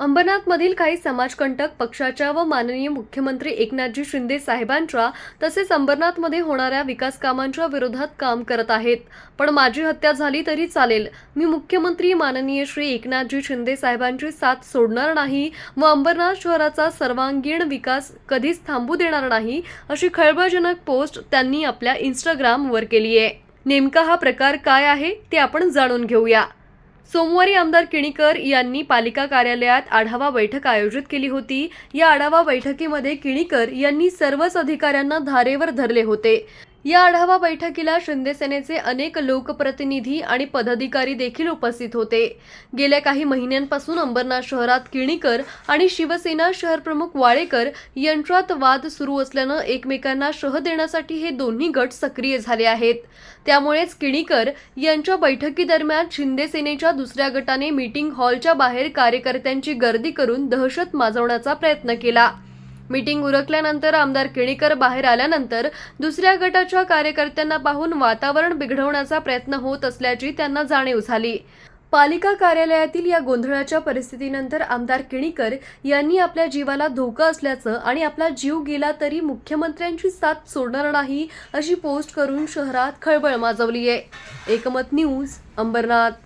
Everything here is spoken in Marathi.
अंबरनाथमधील काही समाजकंटक पक्षाच्या व माननीय मुख्यमंत्री एकनाथजी शिंदे साहेबांच्या तसेच अंबरनाथमध्ये होणाऱ्या विकास कामांच्या विरोधात काम करत आहेत. पण माझी हत्या झाली तरी चालेल. मी मुख्यमंत्री माननीय श्री एकनाथजी शिंदे साहेबांची साथ सोडणार नाही व अंबरनाथ शहराचा सर्वांगीण विकास कधीच थांबू देणार नाही अशी खळबळजनक पोस्ट त्यांनी आपल्या इंस्टाग्रामवर केली आहे. नेमका हा प्रकार काय आहे ते आपण जाणून घेऊया. सोमवारी आमदार किणीकर यांनी पालिका कार्यालयात आढावा बैठक आयोजित केली होती. या आढावा बैठकीमध्ये किणीकर यांनी सर्वच अधिकाऱ्यांना धारेवर धरले होते. या आढावा बैठकीला शिंदे सेनेचे अनेक लोकप्रतिनिधी आणि पदाधिकारी देखील उपस्थित होते. गेल्या काही महिन्यांपासून अंबरनाथ शहरात किणीकर आणि शिवसेना शहरप्रमुख वाळेकर यांच्यात वाद सुरू असल्यानं एकमेकांना शह देण्यासाठी हे दोन्ही गट सक्रिय झाले आहेत. त्यामुळेच किणीकर यांच्या बैठकीदरम्यान शिंदे सेनेच्या दुसऱ्या गटाने मीटिंग हॉलच्या बाहेर कार्यकर्त्यांची गर्दी करून दहशत माजवण्याचा प्रयत्न केला. मीटिंग उरकल्यानंतर आमदार केणीकर बाहेर आल्यानंतर दुसऱ्या गटाच्या कार्यकर्त्यांना पाहून वातावरण बिघडवण्याचा प्रयत्न होत असल्याची त्यांना जाणीव झाली. पालिका कार्यालयातील या गोंधळाच्या परिस्थितीनंतर आमदार किणीकर यांनी आपल्या जीवाला धोका असल्याचं आणि आपला जीव गेला तरी मुख्यमंत्र्यांची साथ सोडणार नाही अशी पोस्ट करून शहरात खळबळ माजवली आहे एकमत न्यूज अंबरनाथ.